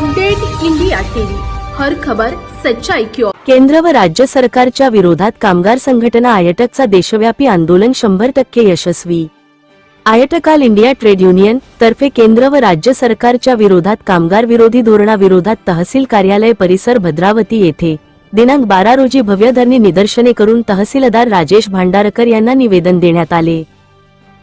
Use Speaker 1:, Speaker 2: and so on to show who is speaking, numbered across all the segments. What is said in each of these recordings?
Speaker 1: Update India TV. हर खबर सच्चाई की
Speaker 2: केंद्र व राज्य सरकारच्या विरोधात कामगार संघटना आयटकचा देशव्यापी आंदोलन शंभर टक्के यशस्वी. आयटकाल इंडिया ट्रेड युनियन तर्फे केंद्र व राज्य सरकारच्या विरोधात कामगार विरोधी धोरणाविरोधात तहसील कार्यालय परिसर भद्रावती येथे दिनांक बारा रोजी भव्यधरणी निदर्शने करून तहसीलदार राजेश भांडारकर यांना निवेदन देण्यात आले.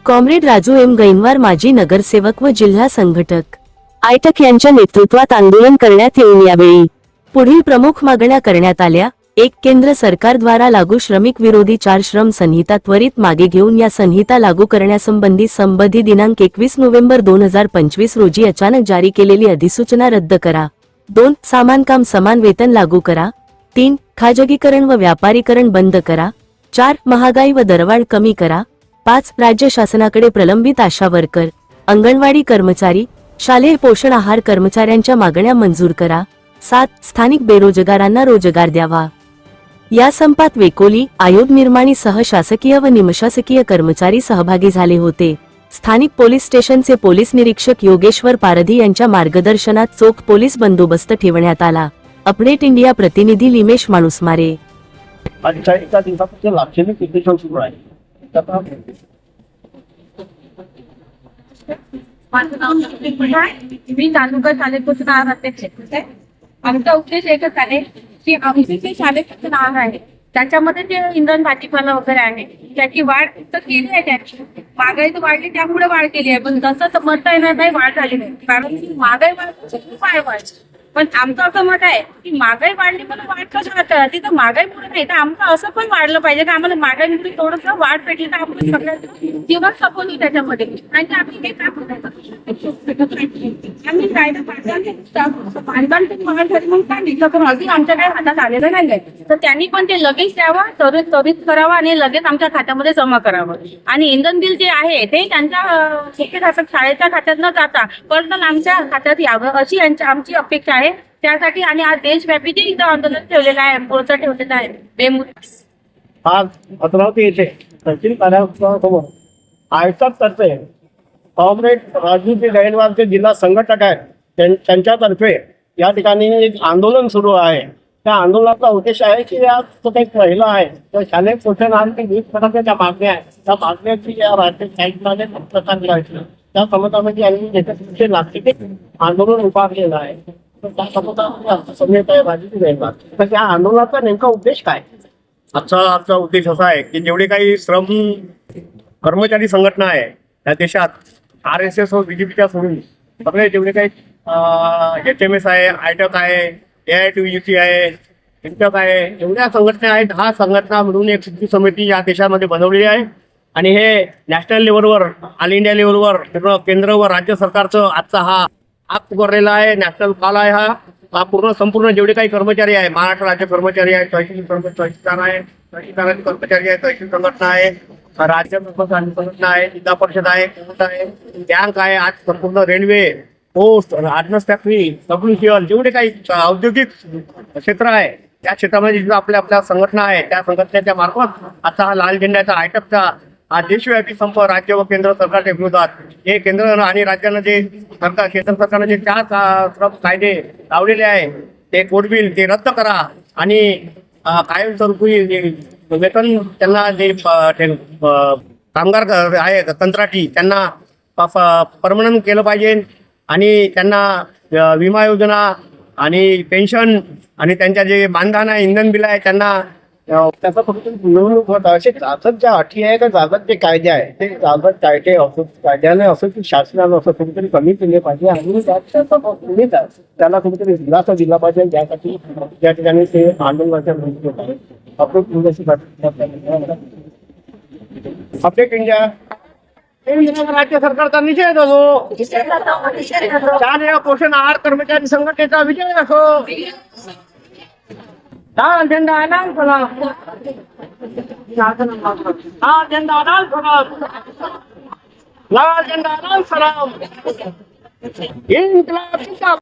Speaker 2: कॉम्रेड राजू एम गैनवार माजी नगरसेवक व जिल्हा संघटक. आयटक यांच्या नेतृत्वात आंदोलन करण्यात येऊन यावेळी पुढील प्रमुख मागण्या करण्यात आल्या. एक केंद्र सरकारद्वारा लागू श्रमिक विरोधी चार श्रम संहिता त्वरित मागे घेऊन या संहिता लागू करण्यासंबंधी संबंधी दिनांक एकवीस नोव्हेंबर दोन हजार पंचवीस रोजी अचानक जारी केलेली अधिसूचना रद्द करा. दोन सामान काम समान वेतन लागू करा. तीन खाजगीकरण व व्यापारीकरण बंद करा. चार महागाई व दरवाढ कमी करा. पाच राज्य शासनाकडे प्रलंबित आशा वर्कर अंगणवाडी कर्मचारी शालेय पोषण आहार कर्मचाऱ्यांच्या मागण्या मंजूर करा. सात स्थानिक बेरोजगारांना रोजगार द्यावा. या संपात वेकोली आयोग निर्माणी सह शासकीय व निमशासकीय कर्मचारी सहभागी झाले होते. स्थानिक पोलीस स्टेशनचे पोलीस निरीक्षक योगेश्वर पारधी यांच्या मार्गदर्शनात चोख पोलीस बंदोबस्त ठेवण्यात आला. अपडेट इंडिया प्रतिनिधी लिमेश माणूसमारे.
Speaker 3: आजच्या दिवसापासून
Speaker 4: माझं नाव मी तालुका शालेपूर्ण आहार अध्यक्ष आहे. आमचा उद्देश एकच आहे की आमचे जे शालेपूर्ण आहार आहे. त्याच्यामध्ये जे इंधन भाजीपाला वगैरे आहे त्याची वाढ तर केली आहे त्याची महागाई तर वाढली त्यामुळे वाढ केली आहे. पण तसं म्हणता येणार नाही वाढ झाली नाही. कारण की महागाई आहे वाढ पण आमचं असं मत आहे की महागाई वाढली पण वाढ वाटतं ती तर महागाईमुळे नाही तर आमचं असं पण वाढलं पाहिजे की आम्हाला महागाईमुळे थोडंसं वाढ पेटली तर आपण सगळ्यांचं जीवन सफल होईल त्याच्यामध्ये. आणि आम्ही हे काम आम्ही कायदा झाली म्हणून पण अजून आमच्या काही हातात आलेलं नाही आहे. तर त्यांनी पण ते लगेच द्यावं त्वरित त्वरित करावं आणि लगेच आमच्या खात्यामध्ये जमा करावं. आणि इंधन बिल जे आहे ते त्यांच्या अं, शाळेच्या खात्यात न जाता. परत आमच्या खात्यात यावं अशी आमची अपेक्षा आहे. त्यासाठी आणि आज देशव्यापी जे इथं आंदोलन ठेवलेलं आहे मोर्चा ठेवलेला आहे बेमुद
Speaker 3: आज अमरावती येथे सचिन कार्यालयासमोर आयटक तर्फे कॉम्रेड राजूजी गैनवार जे जिल्हा संघटक आहेत. त्यांच्यातर्फे या ठिकाणी एक आंदोलन सुरू आहे. त्या आंदोलनाचा उद्देश आहे की या जो काही महिला आहे. त्या शालेय पोषण आणि विविध प्रकारच्या ज्या मागण्या आहेत. त्या मागण्याची या राज्य साहित्याने प्रदान करायची त्या समतामध्ये यांनी याच्यासाठी लाक्षणिक आंदोलन उभारलेलं आहे. म्हणजे तर आंदोलनाचा नेमका उद्देश काय?
Speaker 5: आजचा आजचा उद्देश असा आहे की जेवढे काही श्रम कर्मचारी संघटना आहे त्या देशात आर एस एस व बीजेपीच्या सोडून सगळे जेवढे काही एच एम एस आहे आयटक आहे A I T U C आहे इंटक आहे एवढ्या संघटना आहेत हा संघटना मिळून एक सिद्धी समिती या देशामध्ये बनवलेली आहे. आणि हे नॅशनल लेवलवर ऑल इंडिया लेवलवर केंद्र व राज्य सरकारचं आजचा हा आग पुकारलेला आहे नॅशनल कॉल आहे हा. हा पूर्ण संपूर्ण जेवढे काही कर्मचारी आहे महाराष्ट्र राज्य कर्मचारी आहे तहसील कर्म- तहसीलदार आहे तहसीलदाराचे कर्मचारी आहे तहसील संघटना आहे राज्य संघटना आहे जिल्हा परिषद आहे कोर्ट आहे. बँक आहे आज संपूर्ण railway post ordnance factory WCL जेवढे काही औद्योगिक क्षेत्र आहे त्या क्षेत्रामध्ये जिथं आपल्या आपल्या संघटना आहे त्या संघटनेच्या मार्फत आता हा लाल झेंड्याचा आयटमचा हा देशव्यापी संप राज्य व केंद्र सरकारच्या विरोधात. हे केंद्र आणि राज्यानं जे सरकार केंद्र सरकारनं जे चार श्रम कायदे लावलेले आहे ते कोटबिल ते रद्द करा आणि कायमस्वरूपी वेतन त्यांना जे कामगार आहे कंत्राटी त्यांना परमनंट केलं पाहिजे आणि त्यांना विमा योजना आणि पेन्शन आणि त्यांच्या जे मानधन आहे इंधन बिल आहे त्यांना
Speaker 3: त्याचा फक्त निवडणूक होत असे ज्या अटी आहे का जागत जे कायदे आहे ते कायदे असो कायद्याने असो की शासनानं असं कुठेतरी कमी केले पाहिजे आणि त्याला कुठेतरी दिलासा दिला पाहिजे त्यासाठी ज्या ठिकाणी ते आंदोलनाच्या भूमिकेत आहे अपडेट इंडिया राज्य सरकारचा निषेध असो चार वेळा पोषण आहार कर्मचारी संघटनेचा विजय असो लाल झेंडा लाल फला लाल झेंडा लाल सलाम लाल झेंडा